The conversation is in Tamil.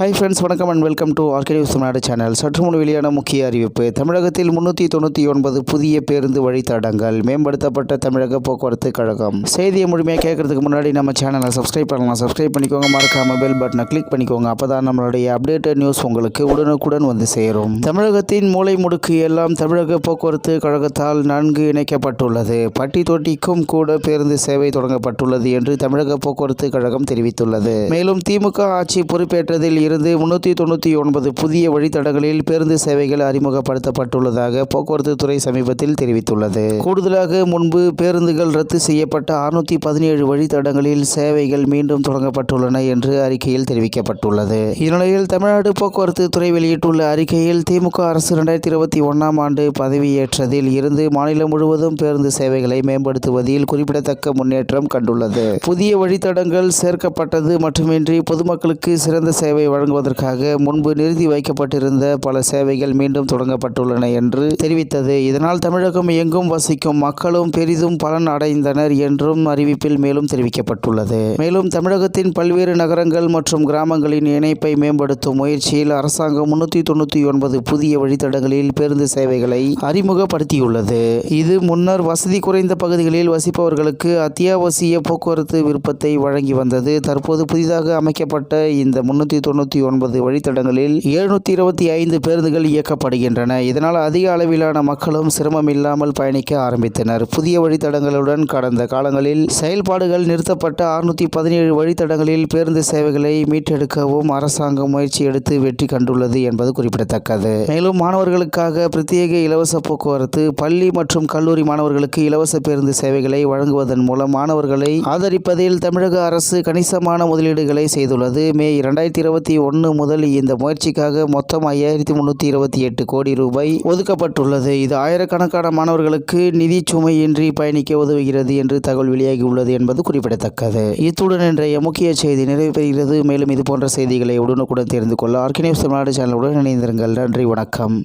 ஹாய் ஃப்ரெண்ட்ஸ் வணக்கம் and welcome to news Tamil Nadu channel சற்று முன் வெளியான முக்கிய அறிவிப்பு. தமிழகத்தில் முன்னூற்றி தொண்ணூற்றி ஒன்பது புதிய பேருந்து வழித்தடங்கள் மேம்படுத்தப்பட்ட தமிழக போக்குவரத்து கழகம். செய்தியை முழுமையாக கேட்கறதுக்கு முன்னாடி நம்ம சேனலை சப்ஸ்கிரைப் பண்ணலாம். சப்ஸ்கிரைப் பண்ணிக்கோங்க மறக்காம பெல் பட்டனை கிளிக் பண்ணிக்கோங்க. அப்போ தான் நம்மளுடைய அப்டேட்டட் நியூஸ் உங்களுக்கு உடனுக்குடன் வந்து சேரும். தமிழகத்தின் மூலை முடுக்கு எல்லாம் தமிழக போக்குவரத்து கழகத்தால் நன்கு இணைக்கப்பட்டுள்ளது. பட்டி தொட்டிக்கும் கூட பேருந்து சேவை தொடங்கப்பட்டுள்ளது என்று தமிழக போக்குவரத்து கழகம் தெரிவித்துள்ளது. மேலும் திமுக ஆட்சி பொறுப்பேற்றதில் இருந்து முன்னூற்றி தொண்ணூற்றி ஒன்பது புதிய வழித்தடங்களில் பேருந்து சேவைகள் அறிமுகப்படுத்தப்பட்டுள்ளதாக போக்குவரத்து துறை சமீபத்தில் தெரிவித்துள்ளது. கூடுதலாக முன்பு பேருந்துகள் ரத்து செய்யப்பட்ட அறுநூற்றி பதினேழு வழித்தடங்களில் சேவைகள் மீண்டும் தொடங்கப்பட்டுள்ளன என்று அறிக்கையில் தெரிவிக்கப்பட்டுள்ளது. இந்நிலையில் தமிழ்நாடு போக்குவரத்து துறை வெளியிட்டுள்ள அறிக்கையில் திமுக அரசு இரண்டாயிரத்தி இருபத்தி ஒன்றாம் ஆண்டு பதவியேற்றதில் இருந்து மாநிலம் முழுவதும் பேருந்து சேவைகளை மேம்படுத்துவதில் குறிப்பிடத்தக்க முன்னேற்றம் கண்டுள்ளது. புதிய வழித்தடங்கள் சேர்க்கப்பட்டது மட்டுமின்றி பொதுமக்களுக்கு சிறந்த சேவை வழங்குவதற்காக முன்பு நிறுத்தி வைக்கப்பட்டிருந்த பல சேவைகள் மீண்டும் தொடங்கப்பட்டுள்ளன என்று தெரிவித்தது. இதனால் தமிழகம் எங்கும் வசிக்கும் மக்களும் பெரிதும் பலன் அடைந்தனர் என்றும் அறிவிப்பில் மேலும் தெரிவிக்கப்பட்டுள்ளது. மேலும் தமிழகத்தின் பல்வேறு நகரங்கள் மற்றும் கிராமங்களின் இணைப்பை மேம்படுத்தும் முயற்சியில் அரசாங்கம் முன்னூற்றி தொண்ணூற்றி ஒன்பது புதிய வழித்தடங்களில் பேருந்து சேவைகளை அறிமுகப்படுத்தியுள்ளது. இது முன்னர் வசதி குறைந்த பகுதிகளில் வசிப்பவர்களுக்கு அத்தியாவசிய போக்குவரத்து விருப்பத்தை வழங்கி வந்தது. தற்போது புதிதாக அமைக்கப்பட்ட இந்த முன்னூற்றி தொண்ணூற்றி ஒன்பது வழித்தடங்களில் எழுநூற்றி இருபத்தி ஐந்து பேருந்துகள் இயக்கப்படுகின்றன. இதனால் அதிக அளவிலான மக்களும் சிரமம் இல்லாமல் பயணிக்க ஆரம்பித்தனர். புதிய வழித்தடங்களுடன் கடந்த காலங்களில் செயல்பாடுகள் நிறுத்தப்பட்ட அறுநூற்றி பதினேழு வழித்தடங்களில் பேருந்து சேவைகளை மீட்டெடுக்கவும் அரசாங்கம் முயற்சி எடுத்து வெற்றி கண்டுள்ளது என்பது குறிப்பிடத்தக்கது. மேலும் மாணவர்களுக்காக பிரத்யேக இலவச போக்குவரத்து பள்ளி மற்றும் கல்லூரி மாணவர்களுக்கு இலவச பேருந்து சேவைகளை வழங்குவதன் மூலம் மாணவர்களை ஆதரிப்பதில் தமிழக அரசு கணிசமான முதலீடுகளை செய்துள்ளது. மே இரண்டாயிரத்தி இருபத்தி ஒன்று முதல் இந்த முயற்சிக்காக மொத்தம் ஐயாயிரத்தி முன்னூற்றி இருபத்தி எட்டு கோடி ரூபாய் ஒதுக்கப்பட்டுள்ளது. இது ஆயிரக்கணக்கான மாணவர்களுக்கு நிதி சுமையின்றி பயணிக்க உதவுகிறது என்று தகவல் வெளியாகியுள்ளது என்பது குறிப்பிடத்தக்கது. இத்துடன் இன்றைய முக்கிய செய்தி நிறைவு பெறுகிறது. மேலும் இது போன்ற செய்திகளை உடனுக்குடன் தெரிந்து கொள்ள ஆர்கினியூஸ் தமிழ்நாடு சேனலுடன் இணைந்திருங்கள். நன்றி வணக்கம்.